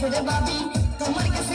কাছে রে বাবি তোমার কাছে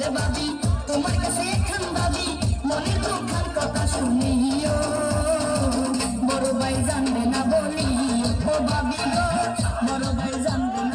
করে বাবি তোমার কাছে এখন বাবি মনে দুঃখার কথা শুনিও। বড় ভাই জানবে না বলি ও বাবি গো, বড় ভাই জানবে না